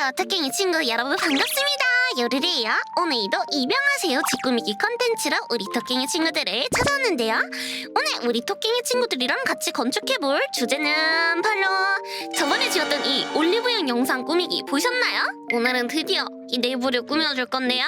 안녕하세요. 토깽이 친구 여러분 반갑습니다. 요리리요. 오늘도 입양하세요. 직꾸미기 컨텐츠로 우리 토깽이 친구들을 찾아왔는데요. 오늘 우리 토깽이 친구들이랑 같이 건축해볼 주제는 바로 저번에 지었던 이 올리브영 영상 꾸미기 보셨나요? 오늘은 드디어 이 내부를 꾸며줄 건데요.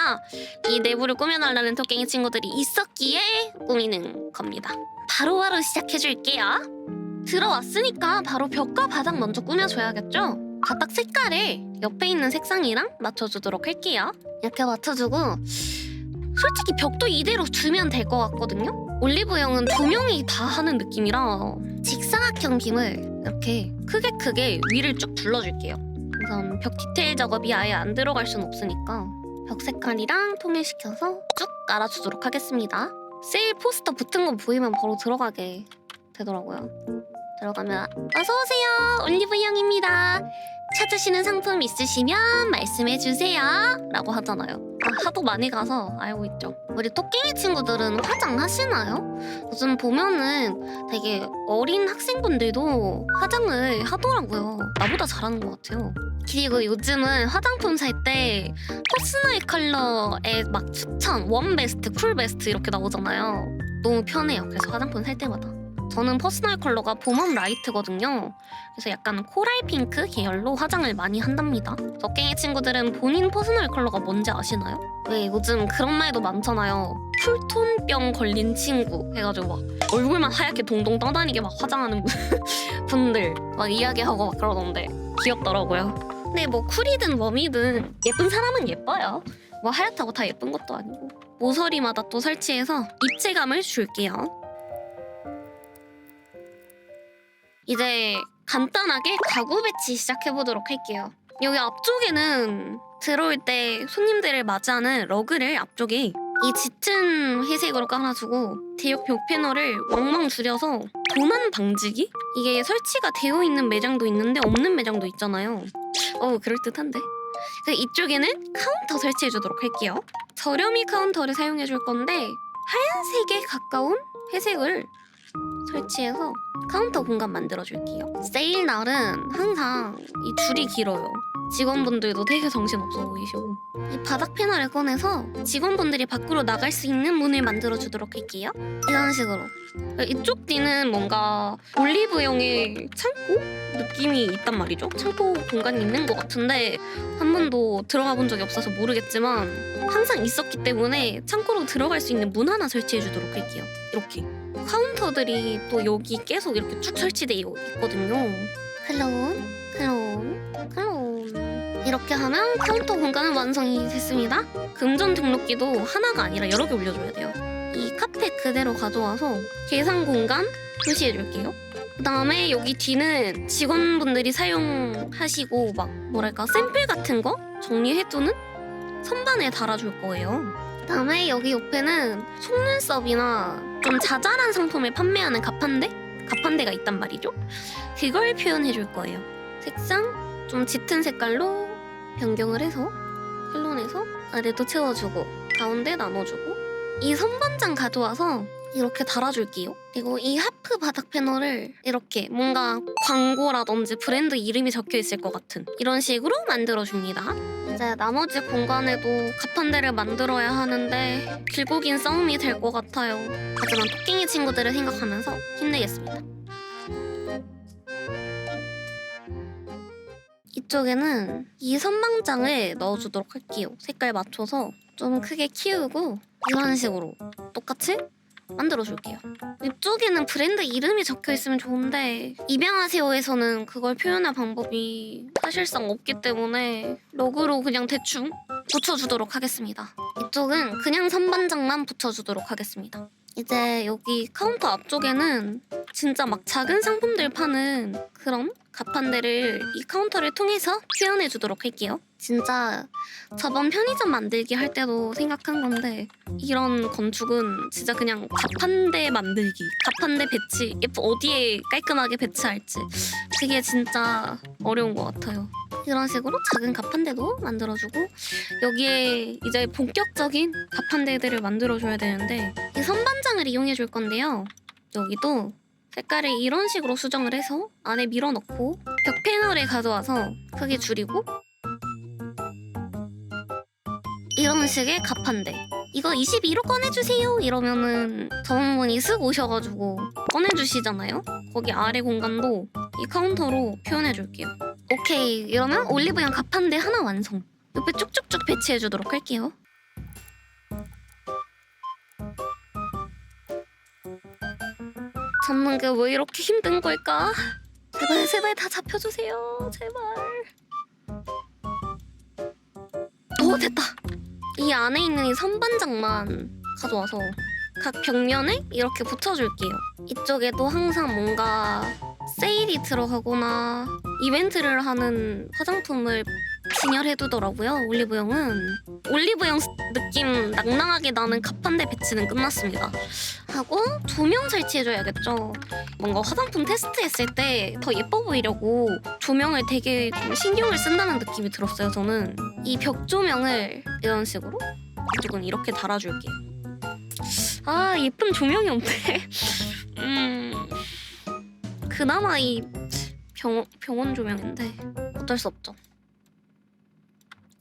이 내부를 꾸며달라는 토깽이 친구들이 있었기에 꾸미는 겁니다. 바로바로 시작해줄게요. 들어왔으니까 바로 벽과 바닥 먼저 꾸며줘야겠죠? 바닥 색깔을 옆에 있는 색상이랑 맞춰주도록 할게요. 이렇게 맞춰주고 솔직히 벽도 이대로 두면 될 것 같거든요? 올리브영은 두 명이 다 하는 느낌이라 직사각형 빔을 이렇게 크게 크게 위를 쭉 둘러줄게요. 우선 벽 디테일 작업이 아예 안 들어갈 순 없으니까 벽 색깔이랑 통일시켜서 쭉 깔아주도록 하겠습니다. 세일 포스터 붙은 거 보이면 바로 들어가게 되더라고요. 들어가면 어서 오세요 올리브영입니다. 찾으시는 상품 있으시면 말씀해 주세요 라고 하잖아요. 아, 하도 많이 가서 알고 있죠. 우리 토끼이 친구들은 화장하시나요? 요즘 보면은 되게 어린 학생분들도 화장을 하더라고요. 나보다 잘하는 것 같아요. 그리고 요즘은 화장품 살 때 퍼스널 컬러에 막 추천, 원 베스트, 쿨 베스트 이렇게 나오잖아요. 너무 편해요. 그래서 화장품 살 때마다. 저는 퍼스널 컬러가 봄웜 라이트거든요. 그래서 약간 코랄 핑크 계열로 화장을 많이 한답니다. 덕갱이 친구들은 본인 퍼스널 컬러가 뭔지 아시나요? 왜 요즘 그런 말도 많잖아요. 쿨톤병 걸린 친구 해가지고 막 얼굴만 하얗게 동동 떠다니게 막 화장하는 분들 막 이야기하고 막 그러던데 귀엽더라고요. 근데 뭐 쿨이든 웜이든 예쁜 사람은 예뻐요. 뭐 하얗다고 다 예쁜 것도 아니고 모서리마다 또 설치해서 입체감을 줄게요. 이제 간단하게 가구 배치 시작해 보도록 할게요. 여기 앞쪽에는 들어올 때 손님들을 맞이하는 러그를 앞쪽에 이 짙은 회색으로 깔아주고 대역 벽 패널을 왕왕 줄여서 도난 방지기? 이게 설치가 되어 있는 매장도 있는데 없는 매장도 있잖아요. 어우 그럴듯한데. 그 이쪽에는 카운터 설치해 주도록 할게요. 저렴이 카운터를 사용해 줄 건데 하얀색에 가까운 회색을 설치해서 카운터 공간 만들어 줄게요. 세일 날은 항상 이 줄이 길어요. 직원분들도 되게 정신없어 보이시고 이 바닥 패널을 꺼내서 직원분들이 밖으로 나갈 수 있는 문을 만들어 주도록 할게요. 이런 식으로 이쪽 뒤는 뭔가 올리브영의 창고 느낌이 있단 말이죠. 창고 공간이 있는 것 같은데 한 번도 들어가 본 적이 없어서 모르겠지만 항상 있었기 때문에 창고로 들어갈 수 있는 문 하나 설치해 주도록 할게요. 이렇게 카운터들이 또 여기 계속 이렇게 쭉 설치되어 있거든요. 클론, 클론, 클론. 이렇게 하면 카운터 공간은 완성이 됐습니다. 금전 등록기도 하나가 아니라 여러 개 올려줘야 돼요. 이 카페 그대로 가져와서 계산 공간 표시해 줄게요. 그 다음에 여기 뒤는 직원분들이 사용하시고 막 뭐랄까 샘플 같은 거 정리해두는 선반에 달아줄 거예요. 그 다음에 여기 옆에는 속눈썹이나 좀 자잘한 상품을 판매하는 가판대? 가판대가 있단 말이죠. 그걸 표현해 줄 거예요. 색상 좀 짙은 색깔로 변경을 해서 클론해서 아래도 채워주고 가운데 나눠주고 이 선반장 가져와서 이렇게 달아줄게요. 그리고 이 하프 바닥 패널을 이렇게 뭔가 광고라든지 브랜드 이름이 적혀 있을 것 같은 이런 식으로 만들어줍니다. 이제 나머지 공간에도 가판대를 만들어야 하는데 길고 긴 싸움이 될 것 같아요. 하지만 토끼이 친구들을 생각하면서 힘내겠습니다. 이쪽에는 이 선망장을 넣어주도록 할게요. 색깔 맞춰서 좀 크게 키우고 이런 식으로 똑같이 만들어줄게요. 이쪽에는 브랜드 이름이 적혀 있으면 좋은데 입양하세요에서는 그걸 표현할 방법이 사실상 없기 때문에 로그로 그냥 대충 붙여주도록 하겠습니다. 이쪽은 그냥 선반장만 붙여주도록 하겠습니다. 이제 여기 카운터 앞쪽에는 진짜 막 작은 상품들 파는 그런 가판대를 이 카운터를 통해서 표현해 주도록 할게요. 진짜 저번 편의점 만들기 할 때도 생각한 건데 이런 건축은 진짜 그냥 가판대 만들기, 가판대 배치, 어디에 깔끔하게 배치할지 그게 진짜 어려운 것 같아요. 이런 식으로 작은 가판대도 만들어주고 여기에 이제 본격적인 가판대들을 만들어줘야 되는데 이 선반장을 이용해 줄 건데요. 여기도 색깔을 이런 식으로 수정을 해서 안에 밀어넣고 벽 패널에 가져와서 크게 줄이고 이런 식의 갑판대. 이거 22로 꺼내주세요. 이러면은 전문분이 쓱 오셔가지고 꺼내주시잖아요. 거기 아래 공간도 이 카운터로 표현해줄게요 오케이. 이러면 올리브영 갑판대 하나 완성. 옆에 쭉쭉쭉 배치해 주도록 할게요. 잡는 게 왜 이렇게 힘든 걸까? 제발 제발 다 잡혀주세요. 제발. 오 됐다. 이 안에 있는 이 선반장만 가져와서 각 벽면에 이렇게 붙여줄게요. 이쪽에도 항상 뭔가 세일이 들어가거나 이벤트를 하는 화장품을 진열해두더라고요 올리브영은. 올리브영 느낌 낭낭하게 나는 갑판대 배치는 끝났습니다. 하고 조명 설치해줘야겠죠. 뭔가 화장품 테스트했을 때 더 예뻐 보이려고 조명을 되게 좀 신경을 쓴다는 느낌이 들었어요 저는. 이 벽 조명을 이런 식으로 이쪽은 이렇게 달아줄게요. 아 예쁜 조명이 없네. 음 그나마 이 병, 병원 조명인데 어쩔 수 없죠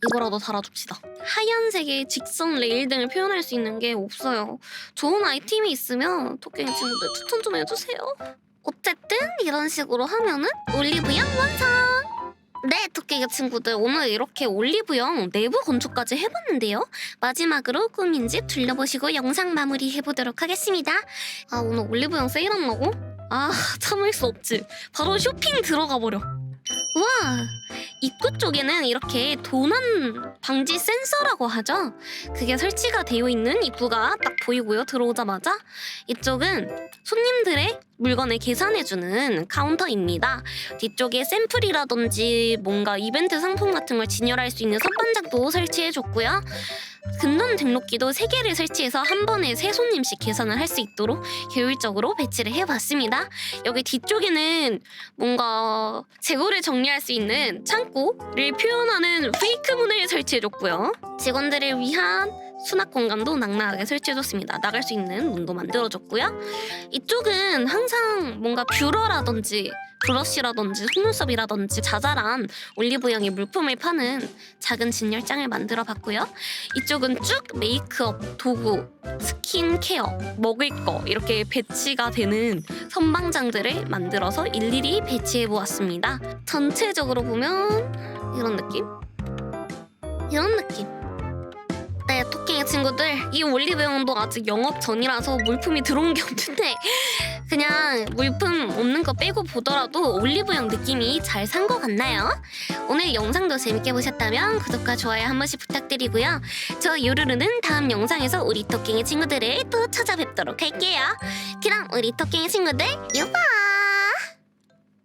이거라도 달아줍시다 하얀색의 직선 레일 등을 표현할 수 있는 게 없어요 좋은 아이템이 있으면 토끼 친구들 추천 좀 해주세요 어쨌든 이런 식으로 하면은 올리브영 완성! 네, 토끼가 친구들 오늘 이렇게 올리브영 내부 건축까지 해봤는데요. 마지막으로 꾸민 집 둘러보시고 영상 마무리 해보도록 하겠습니다. 아 오늘 올리브영 세일한다고? 아 참을 수 없지. 바로 쇼핑 들어가 버려. 와 입구 쪽에는 이렇게 도난 방지 센서라고 하죠. 그게 설치가 되어 있는 입구가 딱 보이고요. 들어오자마자 이쪽은 손님들의 물건을 계산해주는 카운터입니다. 뒤쪽에 샘플이라든지 뭔가 이벤트 상품 같은 걸 진열할 수 있는 선반장도 설치해줬고요. 근원 등록기도 3개를 설치해서 한 번에 세 손님씩 계산을 할 수 있도록 효율적으로 배치를 해봤습니다. 여기 뒤쪽에는 뭔가 재고를 정리할 수 있는 창고를 표현하는 페이크 문을 설치해줬고요. 직원들을 위한 수납 공간도 낭낭하게 설치해줬습니다. 나갈 수 있는 문도 만들어줬고요. 이쪽은 항상 뭔가 뷰러라든지 브러쉬라든지 속눈썹이라든지 자잘한 올리브영의 물품을 파는 작은 진열장을 만들어 봤고요. 이쪽은 쭉 메이크업, 도구, 스킨케어, 먹을 거 이렇게 배치가 되는 선방장들을 만들어서 일일이 배치해 보았습니다. 전체적으로 보면 이런 느낌? 이런 느낌. 네, 토끼의 친구들, 이 올리브영도 아직 영업 전이라서 물품이 들어온 게 없는데 그냥 물품 없는 거 빼고 보더라도 올리브영 느낌이 잘 산 것 같나요? 오늘 영상도 재밌게 보셨다면 구독과 좋아요 한 번씩 부탁드리고요. 저 요루루는 다음 영상에서 우리 토끼의 친구들을 또 찾아뵙도록 할게요. 그럼 우리 토끼의 친구들, 유바!